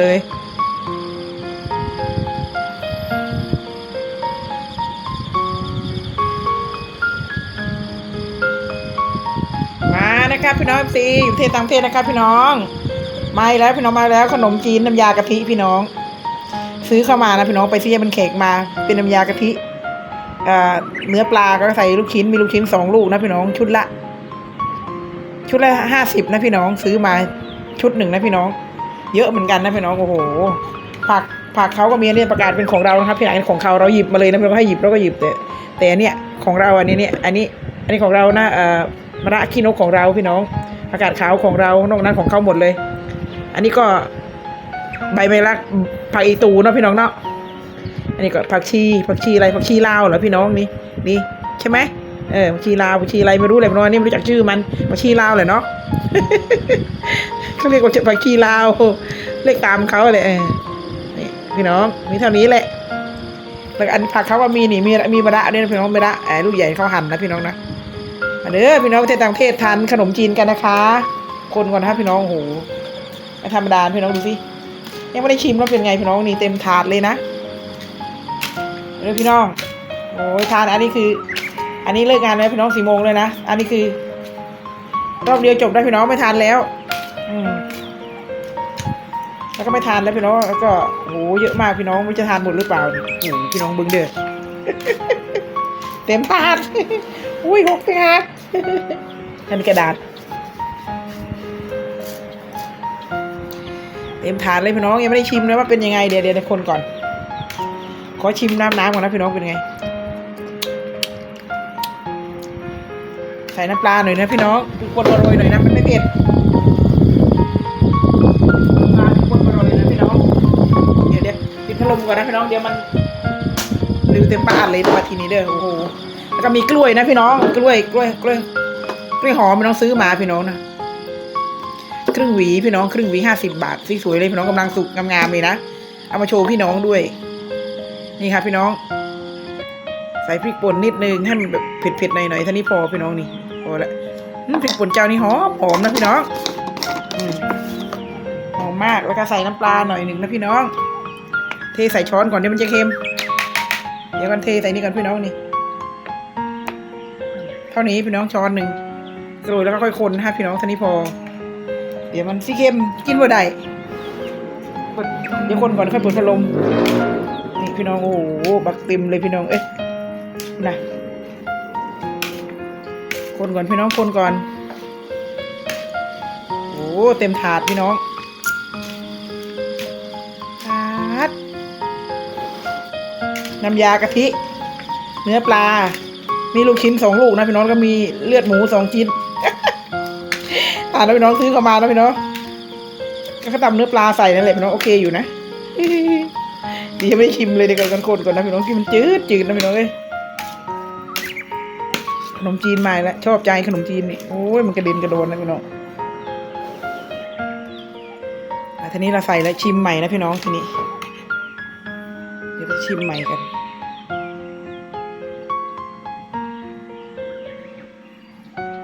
เลย มานะครับพี่น้องซีอยู่เทศต่างเทศนะครับพี่น้องมาแล้วพี่น้องมาแล้วขนมจีนน้ำยากะทิพี่น้อง ซื้อเข้ามานะพี่น้องไปซื้อเป็นเค้กมา เป็นน้ำยากะทิเนื้อปลาก็ใส่ลูกชิ้นมีลูกชิ้นสองลูกนะพี่น้องชุดละ ชุดละห้าสิบนะพี่น้องซื้อมาชุดหนึ่งนะพี่น้อง เยอะเหมือนกันนะพี่น้องโอ้โหผักผักเขาก็มีอันนี้ประกาศเป็นของเรานะครับพี่ไหนของเขาเราหยิบมาเลยนะพี่อให้หยิบเราก็หยิบแต่แต่อันเนี่ยของเราอันนี้เนี่ยอันนี้อันนี้ของเรานะเอ่อมะระขี้นกของเราพี่น้องอากาศขาวของเรานอกนั้นของเขาหมดเลย อันนี้ก็ใบไม้รักผักอีตูเนาะพี่น้องเนาะอันนี้ก็ผักชีผักชีอะไรผักชีลาวเหรอพี่น้องนี่นี่ใช่ไหม เออผักชีลาวผักชีอะไรไม่รู้เลยพี่น้องอันนี่ไม่รู้จักชื่อมันผักชีลาวเลยเนาะเขาเรียกว่าผักชีลาวเรียกตามเขาเลยเออนี่พี่น้องมีเท่านี้แหละแล้วอันผักเขาว่ามีนี่มีมีมะระด้วยนะพี่น้องมะระไอ้ลูกใหญ่เขาหั่นนะพี่น้องนะเด้อพี่น้องประเทศต่างประเทศทานขนมจีนกันนะคะ คนก่อนนะพี่น้องโอ้โหไม่ธรรมดาพี่น้องดูสิยังไม่ได้ชิมแล้วเป็นไงพี่น้องนี่เต็มถาดเลยนะเด้อพี่น้องโอ้ยทานอันนี้คือ อันนี้เลิกงานแล้วพี่น้องสี่โมงเลยนะ อันนี้คือ รอบเดียวจบได้พี่น้องไม่ทานแล้ว อืมแล้วก็ไม่ทานแล้วพี่น้องแล้วก็โหเยอะมากพี่น้องไม่จะทานหมดหรือเปล่าโอ้พี่น้องบิ้งเด้อเต็มถาดอุ้ยหกถาดอันนี้กระดาษ เต็มถาดเลยพี่น้องยังไม่ได้ชิมเลยว่าเป็นยังไงเดี๋ยวเดี๋ยวคนก่อน ขอชิมน้ำน้ำก่อนนะพี่น้องเป็นไง ใส่น้ำปลาหน่อยนะพี่น้องคนโรยหน่อยนะมันไม่เผ็ดปลาคนโรยนะพี่น้อง เดี๋ยวเดี๋ยวปิดพัดลมก่อนนะพี่น้องเดี๋ยวมันลืมเต็มปากเลยมาทีนี้เด้อโอ้โหแล้วก็มีกล้วยนะพี่น้องกล้วยกล้วยกล้วยกล้วยหอมพี่น้องซื้อมาพี่น้องนะครึ่งหวีพี่น้องครึ่งหวีห้าสิบบาทสวยๆเลยพี่น้องกำลังสุกงามๆเลยนะเอามาโชว์พี่น้องด้วย นี่ครับพี่น้อง ใส่พริกป่นนิดนึงให้มันแบบเผ็ดๆหน่อยๆท่านี้พอพี่น้องนี่พอละพริกป่นเจ้านี่หอมหอมนะพี่น้องหอมมากแล้วก็ใส่น้ำปลาหน่อยหนึ่งนะพี่น้อง เทใส่ช้อนก่อนเดี๋ยวมันจะเค็ม เดี๋ยวกันเทใส่นี่ก่อนพี่น้องนี่เท่านี้พี่น้องช้อนหนึ่งกระโดแล้วก็ค่อยคนนะพี่น้องท่านี้พอ เดี๋ยวมันสิเค็มกินบ่ได้เดี๋ยวคนก่อนค่อยเปิดพัดลมนี่พี่น้องโอ้โหบักต็มเลยพี่น้องเอ๊ะ นะคนก่อนพี่น้องคนก่อน โอ้เต็มถาดพี่น้องถาดน้ำยากะทิ เนื้อปลา มีลูกชิ้นสองลูกนะพี่น้องก็มีเลือดหมูสองชิ้นถาดนะพี่น้องซื้อเข้ามานะพี่น้องก็ขาตำเนื้อปลาใส่นั่นแหละพี่น้องโอเคอยู่นะดีไม่ชิมเลยเดี๋ยวกันคนก่อนนะพี่น้องที่มันจืดจืดนะพี่น้องเอ้ย นมจีนม่แล้วชอบใจขนมจีนนี่โอ้ยมันกระเด็นกระโดนนะพี่น้องอะทีนี้เราใส่แล้วชิมใหม่นะพี่น้องทีนี้ เดี๋ยวไปชิมใหม่กัน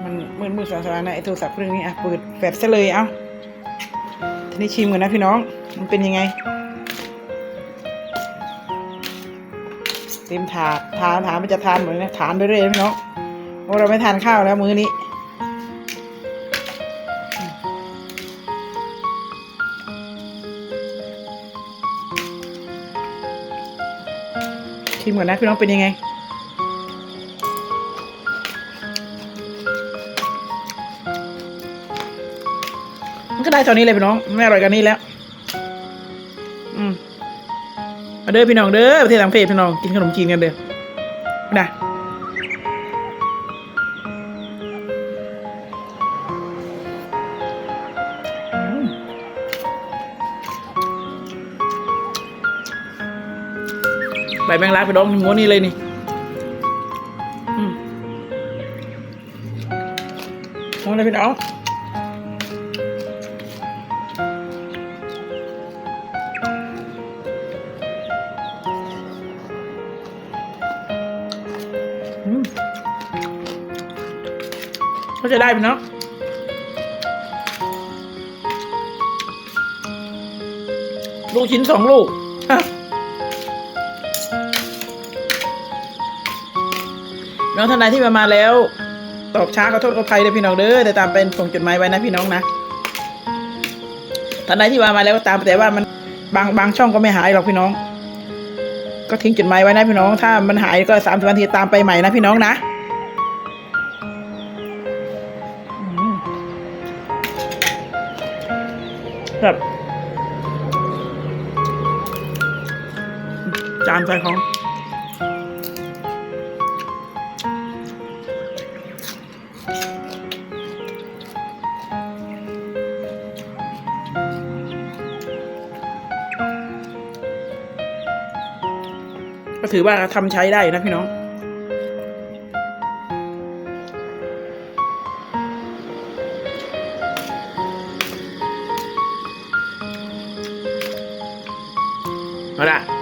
มันมืดมืดสว่างๆนะไอโทรศัพท์เครื่องนี้อะเปิดแฟลชซะเลยเอ้าทีนี้ชิมกันนะพี่น้อง มันเป็นยังไงเต็มถาดทานถามมันจะทานเหมือนนะทานไปเรื่อยๆพี่น้อง ราะเราไม่ทานข้าวแล้วมื้อนี้ ชิมก่อนนะพี่น้องเป็นยังไงมันก็ได้เท่านี้เลยพี่น้องไม่อร่อยกันนี้แล้ว อืมมาเด้อพี่น้องเด้อประเทศต่างประเทศพี่น้องกินขนมจีนกันเด้อนะ ไปแมงลากไปดองงัวนี่เลยนี่มองอะไรไปเน้องก็จะได้ไปเนาะลูกชิ้นสองลูก น้องทนายที่มามาแล้ว ตอบช้าขอโทษขออภัยเลยพี่น้องเด้อแต่ตามเป็นส่งจดหมายไว้นะพี่น้องนะท่านใดที่ว่ามาแล้วก็ตามแต่ว่ามันบางบางช่องก็ไม่หายหรอกพี่น้อง ก็ทิ้งจดหมายไว้นะพี่น้อง ถ้ามันหายก็สามสิบนาทีตามไปใหม่นะพี่น้องนะแบบจานใส่ของ ถือว่าทำใช้ได้นะพี่น้อง เอาละ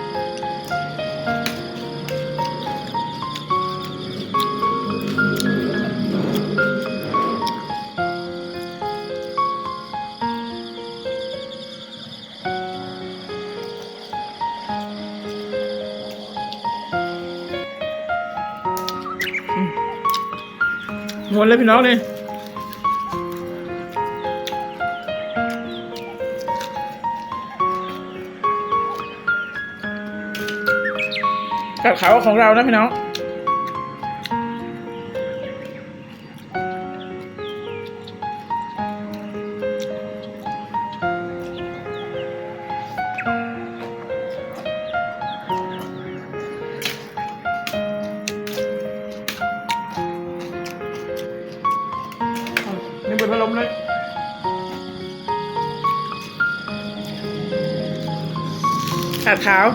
หมดเลยพี่น้องเลยกับเขาของเรานะพี่น้อง ขาดขาว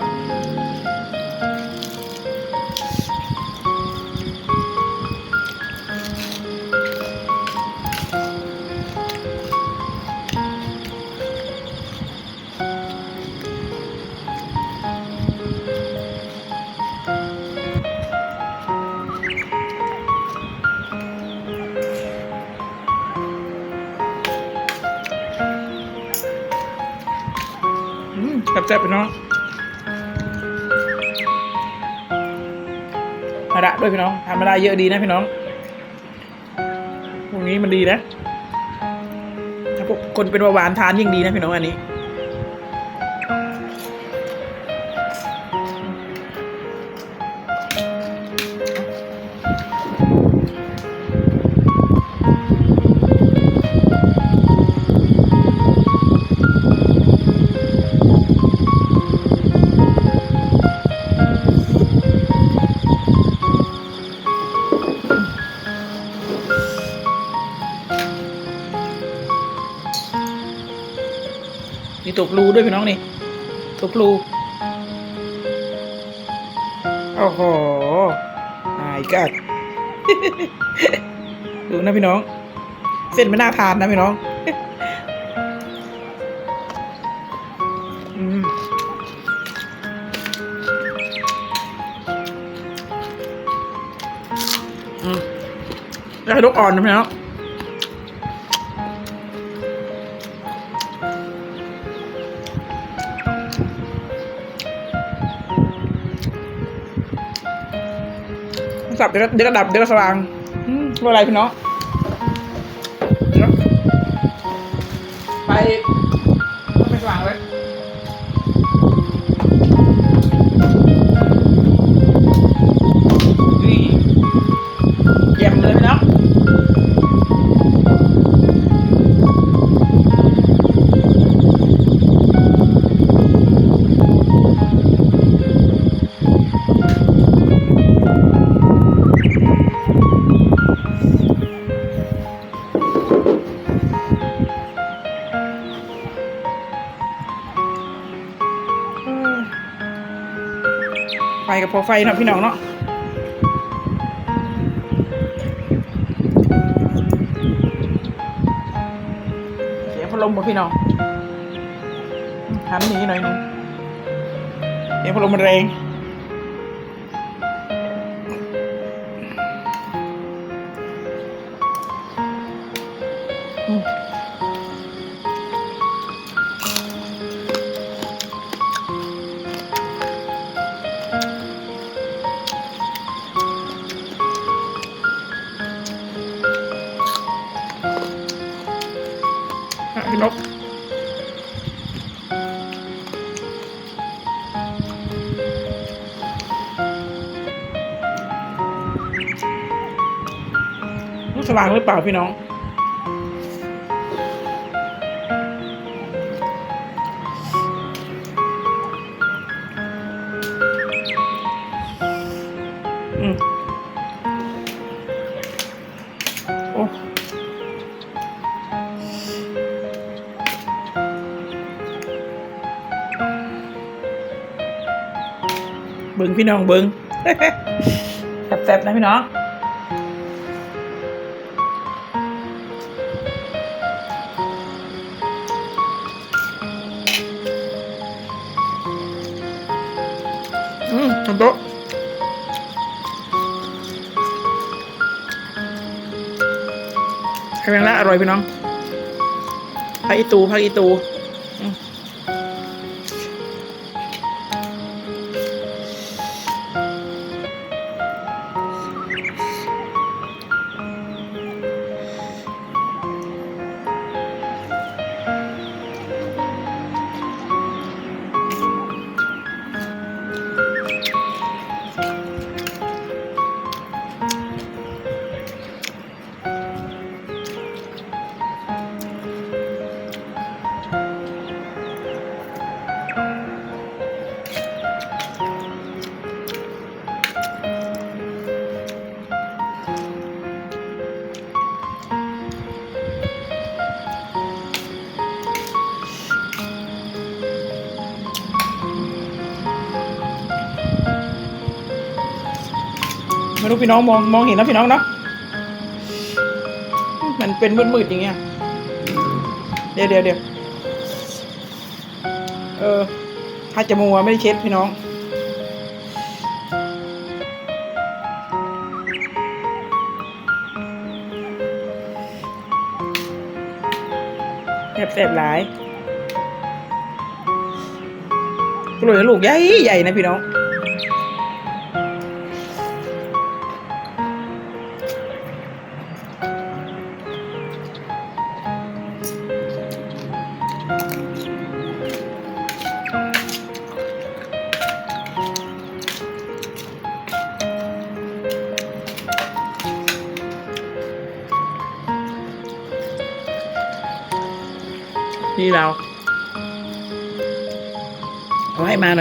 ด้วยพี่น้องทำมาได้เยอะดีนะพี่น้องพวกนี้มันดีนะ ถ้าพวกคนเป็นเบาหวานทานยิ่งดีนะพี่น้องอันนี้ ตัวปลูโอ้โหนายกัดดูนะพี่น้อง เส้นไม่น่าทานนะพี่น้องอืมอืมได้ลูกอ่อนนะพี่น้องับเดี๋ยวก็เดี๋ยวก็ดับเดี๋ยวก็สว่างอืมว่าอะไรพี่น้องเดี๋ยวไป อไฟนะพี่น้องเนาะเสียงพัดลมบ่พี่น้องทำนี้หน่อยนึงเสียงพัดลมมันแรง ว่างหรือเปล่าพี่น้อง อืมโอ้เบิ้งพี่น้องเบิ้งแซ่บๆนะพี่น้อง อร่อยพี่น้องภาคอีตูภาคอีตู รู้พี่น้องมองมองเห็นนะพี่น้องเนาะมันเป็นมืดๆอย่างเงี้ยเดี๋ยวเดี๋ยวเดี๋ยวเออถ้าจะมัวไม่ได้เช็ดพี่น้องแสบๆหลายกล้วยลูกใหญ่ใหญ่นะพี่น้อง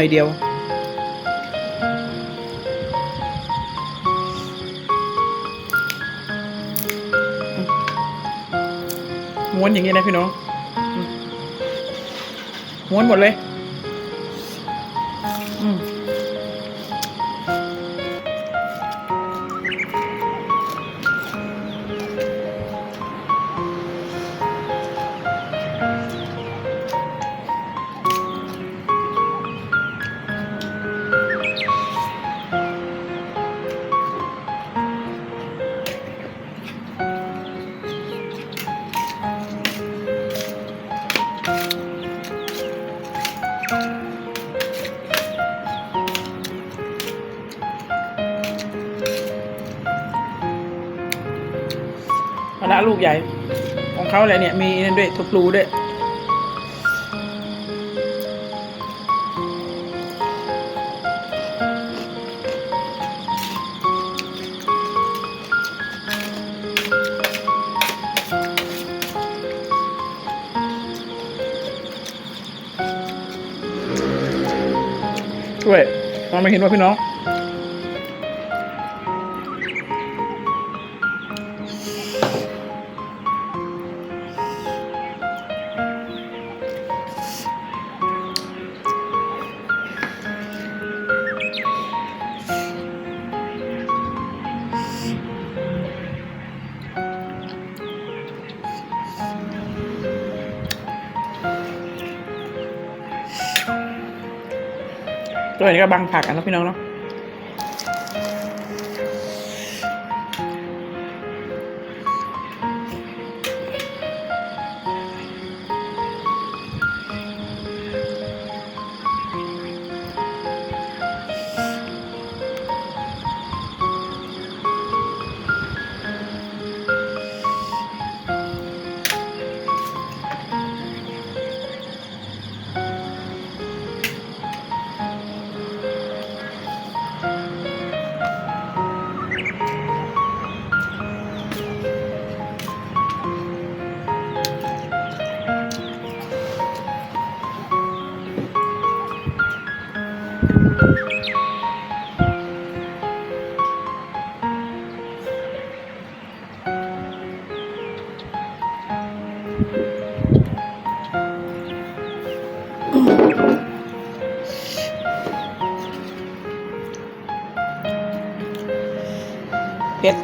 อยเดียว ม้วนอย่างนี้นะพี่น้อง ม้วนหมดเลย ของเขาอะไรเนี่ยมีนั่นด้วยทุบรูด้วยช่วยมองไม่เห็นว่าพี่น้อง ตัวนี้ก็บังผักกันเนะพี่น้องเนาะ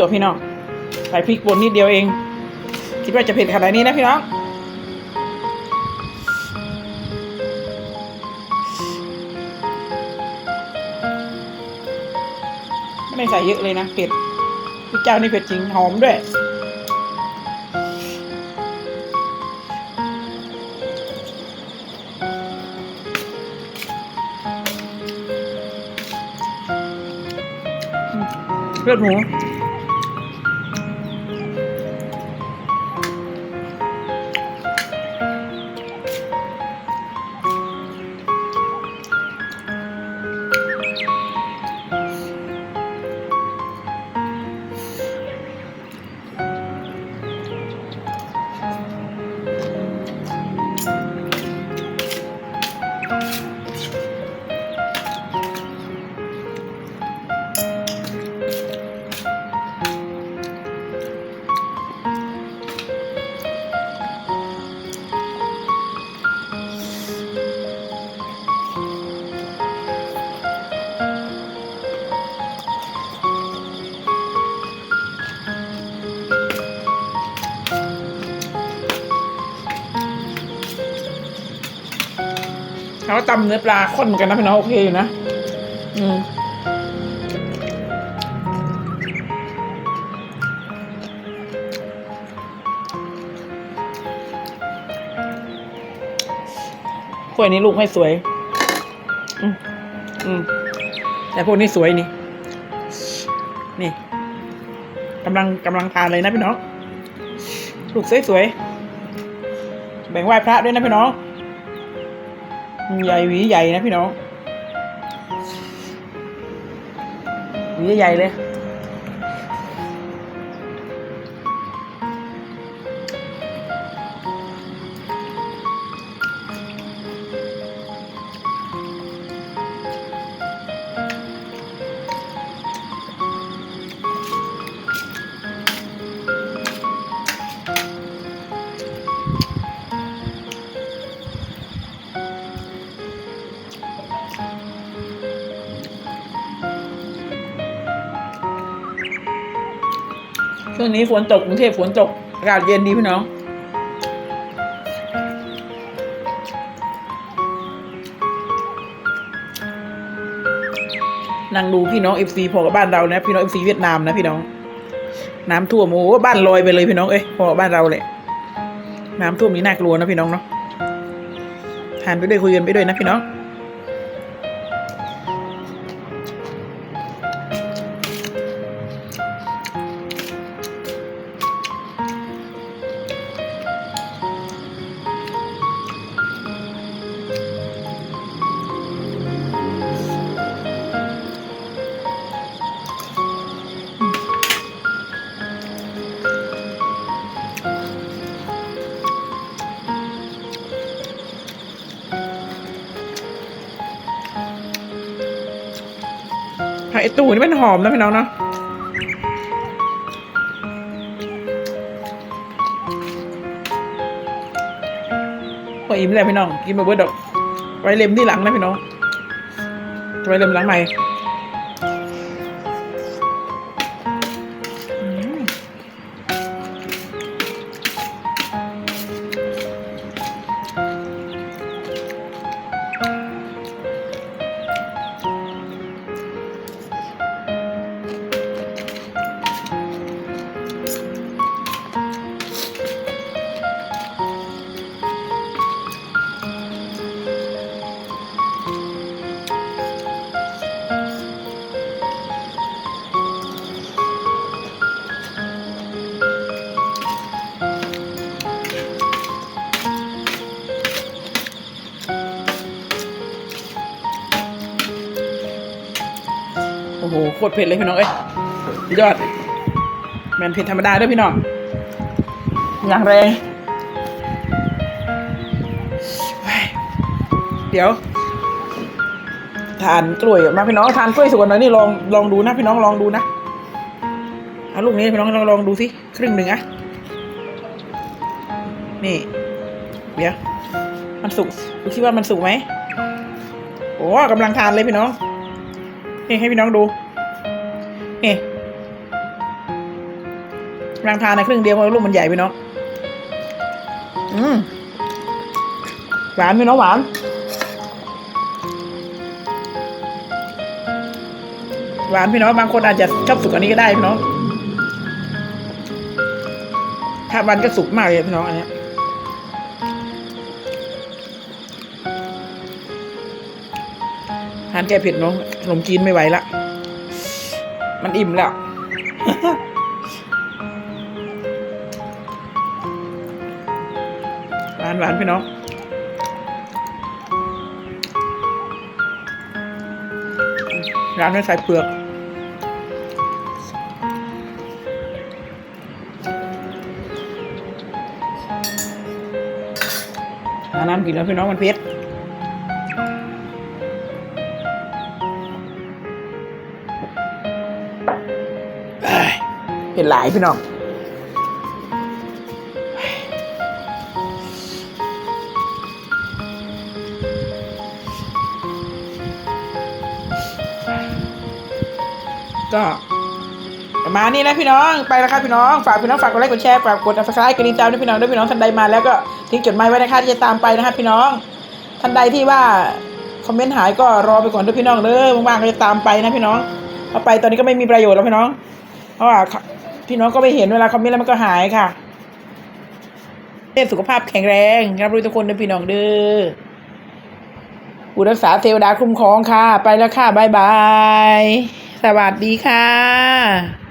ตัวพี่น้องใส่พริกป่นนิดเดียวเอง คิดว่าจะเผ็ดขนาดนี้นะพี่น้องไม่ได้ใส่เยอะเลยนะเผ็ดพี่เจ้านี่เผ็ดจริงหอมด้วยเลือดหมู เขาตำเนื้อปลาข้นเหมือนกันนะพี่น้องโอเคอยู่นะ อืมวยนี้ลูกให้สวย อืมอืมแต่พวกนี้สวยนี่ นี่กำลังกำลังทานเลยนะพี่น้อง ลูกสวยๆ แบ่งไหว้พระด้วยนะพี่น้อง ใหญ่หวีใหญ่นะพี่น้องหวีใหญ่เลย ช่วงนี้ฝนตกกรุงเทพฝนตกอากาศเย็นดีพี่น้อง นั่งดูพี่น้องเอฟซีพอกับบ้านเรานะ พี่น้องเอฟซีเวียดนามนะพี่น้อง น้ำท่วมโอ้บ้านลอยไปเลยพี่น้องเอ้ยพอกับบ้านเราเลยน้ำท่วมนี่น่ากลัวนะพี่น้องเนาะทานไปด้วยคุยกันไปด้วยนะพี่น้อง หอมนะพี่น้องเนาะพออิ่มแล้วพี่น้อง กินมาเบิดดอก ไว้เล็มที่หลังนะพี่น้องไว้เล็มหลังใหม่ โหโคตรเผ็ดเลยพี่น้องเอ้ยยอดแมนเผ็ดธรรมดาด้วยพี่น้องอย่างแรเดี๋ยว ทานกล้วยมาพี่น้องทานกล้วยสุกหน่อยนี่ลองลองดูนะพี่น้องลองดูนะเอาลูกนี้พี่น้องลองลองดูสิครึ่งหนึ่งอะนี่ เดี๋ยว มันสุกดูคิดว่ามันสุกไหมโอ้กำลังทานเลยพี่น้องนี่ให้พี่น้องดู กำลังทานในครึ่งเดียวเพราะลูกมันใหญ่พี่น้องอืมหวานพี่น้องหวานหวานพี่น้องบางคนอาจจะชอบสุกอันนี้ก็ได้พี่น้องถ้าวันก็สุกมากเลยพี่น้องอันนี้ทานแก้เผ็ดน้องขนมจีนไม่ไหวละ มันอิ่มแล้ว หวานพี่น้องร้านไม่ใส่เปลือกหาน้ำกินแล้วพี่น้องมันเผ็ดเอ้ยเผ็ดหลายพี่น้อง ก็ประมาณนี้นะพี่น้องไปแล้วครับพี่น้องฝากพี่น้องฝากกดไลค์กดแชร์ฝากกด subscribe กดติดตามด้วยพี่น้องด้วยพี่น้องท่านใดมาแล้วก็ทิ้งจดหมายไว้นะคะที่จะตามไปนะครับพี่น้องท่านใดที่ว่าคอมเมนต์หายก็รอไปก่อนด้วยพี่น้องเด้อว่างๆก็จะตามไปนะพี่น้องเพราไปตอนนี้ก็ไม่มีประโยชน์แล้วพี่น้อง เพราะว่าพี่น้องก็ไม่เห็นเวลาคอมเมนต์แล้วมันก็หายค่ะเต้นสุขภาพแข็งแรงรับรู้ทุกคนด้วยพี่น้องเด้อผู้รักษาเทวดาคุ้มครองค่ะ ไปแล้วค่ะบ๊ายบาย สวัสดีค่ะ